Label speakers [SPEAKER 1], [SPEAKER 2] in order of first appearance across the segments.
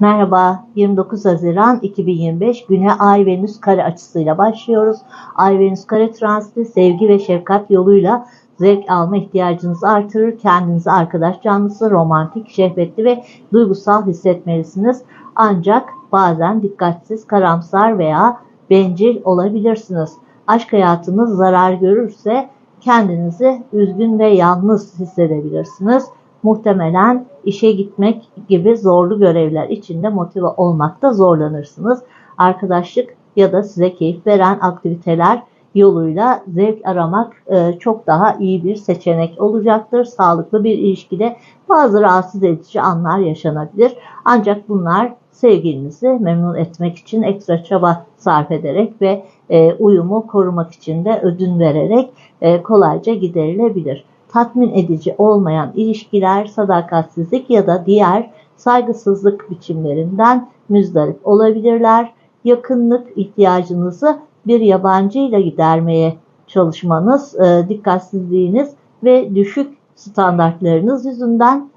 [SPEAKER 1] Merhaba, 29 Haziran 2025 güne Ay Venüs kare açısıyla başlıyoruz. Ay Venüs kare transiti sevgi ve şefkat yoluyla zevk alma ihtiyacınızı artırır. Kendinizi arkadaş canlısı, romantik, şehvetli ve duygusal hissetmelisiniz. Ancak bazen dikkatsiz, karamsar veya bencil olabilirsiniz. Aşk hayatınız zarar görürse kendinizi üzgün ve yalnız hissedebilirsiniz muhtemelen işe gitmek gibi zorlu görevler içinde motive olmakta zorlanırsınız. Arkadaşlık ya da size keyif veren aktiviteler yoluyla zevk aramak e, çok daha iyi bir seçenek olacaktır. Sağlıklı bir ilişkide bazı rahatsız edici anlar yaşanabilir. Ancak bunlar sevgilinizi memnun etmek için ekstra çaba sarf ederek ve e, uyumu korumak için de ödün vererek e, kolayca giderilebilir tatmin edici olmayan ilişkiler, sadakatsizlik ya da diğer saygısızlık biçimlerinden müzdarip olabilirler. Yakınlık ihtiyacınızı bir yabancı ile gidermeye çalışmanız, e, dikkatsizliğiniz ve düşük standartlarınız yüzünden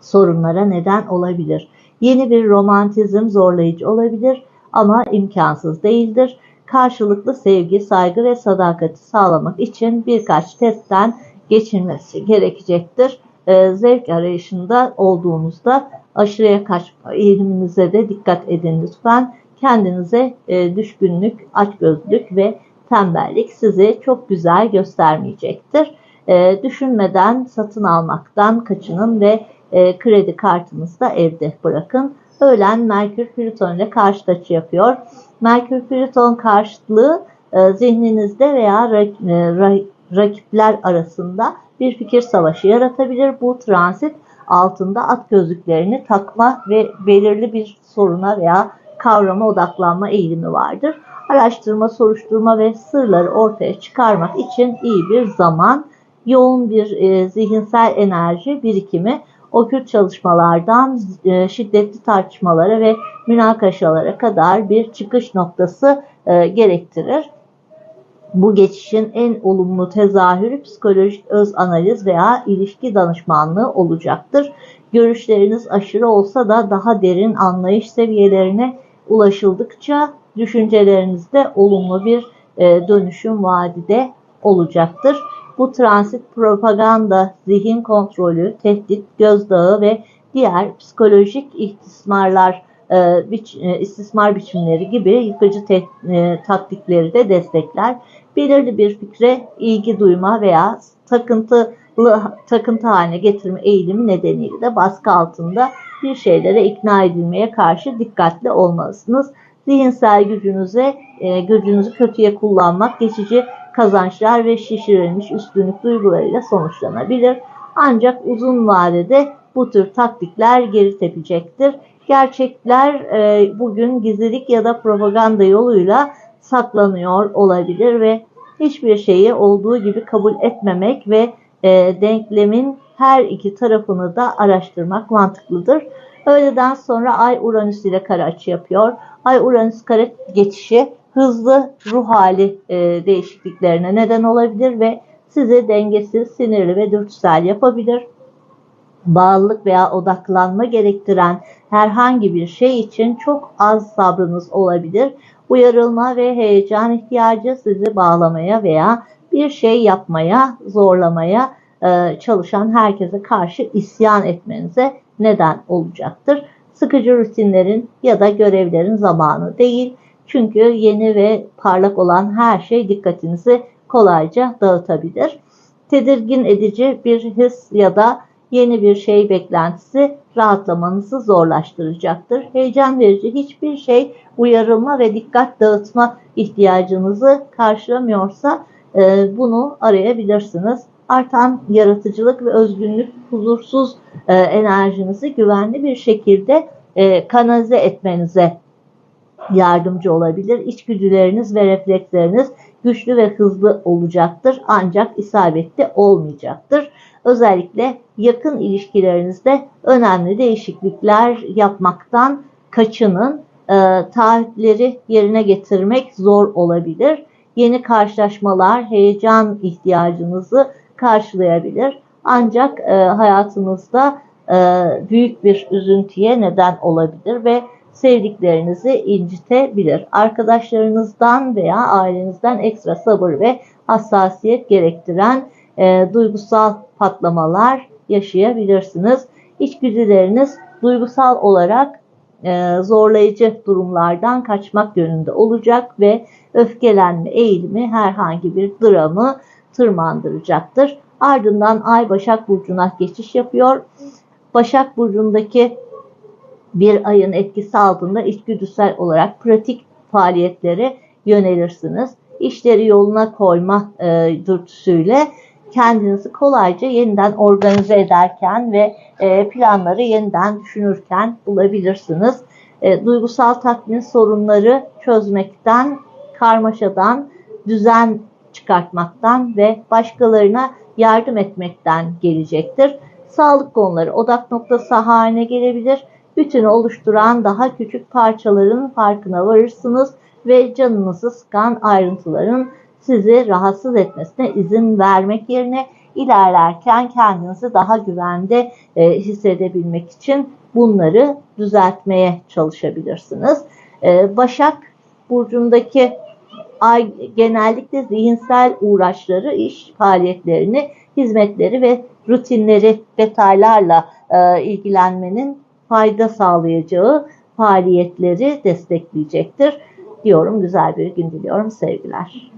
[SPEAKER 1] sorunlara neden olabilir. Yeni bir romantizm zorlayıcı olabilir ama imkansız değildir. Karşılıklı sevgi, saygı ve sadakati sağlamak için birkaç testten geçilmesi gerekecektir. E, zevk arayışında olduğunuzda aşırıya kaçma eğiliminize de dikkat edin lütfen. Kendinize e, düşkünlük, açgözlük ve tembellik sizi çok güzel göstermeyecektir. E, düşünmeden satın almaktan kaçının ve e, kredi kartınızı da evde bırakın. Öğlen Merkür Plüton ile karşıt açı yapıyor. Merkür Plüton karşıtlığı e, zihninizde veya e, rakipler arasında bir fikir savaşı yaratabilir. Bu transit altında at gözlüklerini takma ve belirli bir soruna veya kavrama odaklanma eğilimi vardır. Araştırma, soruşturma ve sırları ortaya çıkarmak için iyi bir zaman, yoğun bir e, zihinsel enerji birikimi, okült çalışmalardan e, şiddetli tartışmalara ve münakaşalara kadar bir çıkış noktası e, gerektirir. Bu geçişin en olumlu tezahürü psikolojik öz analiz veya ilişki danışmanlığı olacaktır. Görüşleriniz aşırı olsa da daha derin anlayış seviyelerine ulaşıldıkça düşüncelerinizde olumlu bir e, dönüşüm vadide olacaktır. Bu transit propaganda, zihin kontrolü, tehdit, gözdağı ve diğer psikolojik ihtismarlar e, e, istismar biçimleri gibi yıkıcı taktikleri de destekler belirli bir fikre ilgi duyma veya takıntılı takıntı haline getirme eğilimi nedeniyle de baskı altında bir şeylere ikna edilmeye karşı dikkatli olmalısınız. Zihinsel gücünüze, e, gücünüzü kötüye kullanmak geçici kazançlar ve şişirilmiş üstünlük duygularıyla sonuçlanabilir. Ancak uzun vadede bu tür taktikler geri tepecektir. Gerçekler e, bugün gizlilik ya da propaganda yoluyla saklanıyor olabilir ve hiçbir şeyi olduğu gibi kabul etmemek ve e, denklemin her iki tarafını da araştırmak mantıklıdır. Öğleden sonra Ay Uranüs ile kare açı yapıyor. Ay Uranüs kare geçişi hızlı ruh hali e, değişikliklerine neden olabilir ve sizi dengesiz, sinirli ve dürtüsel yapabilir. Bağlılık veya odaklanma gerektiren herhangi bir şey için çok az sabrınız olabilir uyarılma ve heyecan ihtiyacı sizi bağlamaya veya bir şey yapmaya, zorlamaya e, çalışan herkese karşı isyan etmenize neden olacaktır. Sıkıcı rutinlerin ya da görevlerin zamanı değil. Çünkü yeni ve parlak olan her şey dikkatinizi kolayca dağıtabilir. Tedirgin edici bir his ya da yeni bir şey beklentisi rahatlamanızı zorlaştıracaktır. Heyecan verici hiçbir şey uyarılma ve dikkat dağıtma ihtiyacınızı karşılamıyorsa e, bunu arayabilirsiniz. Artan yaratıcılık ve özgünlük huzursuz e, enerjinizi güvenli bir şekilde e, kanalize etmenize yardımcı olabilir. İçgüdüleriniz ve refleksleriniz güçlü ve hızlı olacaktır ancak isabetli olmayacaktır. Özellikle yakın ilişkilerinizde önemli değişiklikler yapmaktan kaçının. E, taahhütleri yerine getirmek zor olabilir. Yeni karşılaşmalar heyecan ihtiyacınızı karşılayabilir. Ancak e, hayatınızda e, büyük bir üzüntüye neden olabilir ve sevdiklerinizi incitebilir. Arkadaşlarınızdan veya ailenizden ekstra sabır ve hassasiyet gerektiren e, duygusal patlamalar yaşayabilirsiniz. İçgüdüleriniz duygusal olarak e, zorlayıcı durumlardan kaçmak yönünde olacak ve öfkelenme eğilimi herhangi bir dramı tırmandıracaktır. Ardından Ay Başak Burcu'na geçiş yapıyor. Başak Burcu'ndaki bir ayın etkisi altında içgüdüsel olarak pratik faaliyetlere yönelirsiniz. İşleri yoluna koyma e, dürtüsüyle kendinizi kolayca yeniden organize ederken ve e, planları yeniden düşünürken bulabilirsiniz. E, duygusal tatmin sorunları çözmekten, karmaşadan, düzen çıkartmaktan ve başkalarına yardım etmekten gelecektir. Sağlık konuları odak noktası haline gelebilir. Bütünü oluşturan daha küçük parçaların farkına varırsınız ve canınızı sıkan ayrıntıların sizi rahatsız etmesine izin vermek yerine ilerlerken kendinizi daha güvende e, hissedebilmek için bunları düzeltmeye çalışabilirsiniz. E, Başak Burcu'ndaki ay genellikle zihinsel uğraşları, iş faaliyetlerini, hizmetleri ve rutinleri detaylarla e, ilgilenmenin fayda sağlayacağı faaliyetleri destekleyecektir. Diyorum güzel bir gün diliyorum sevgiler.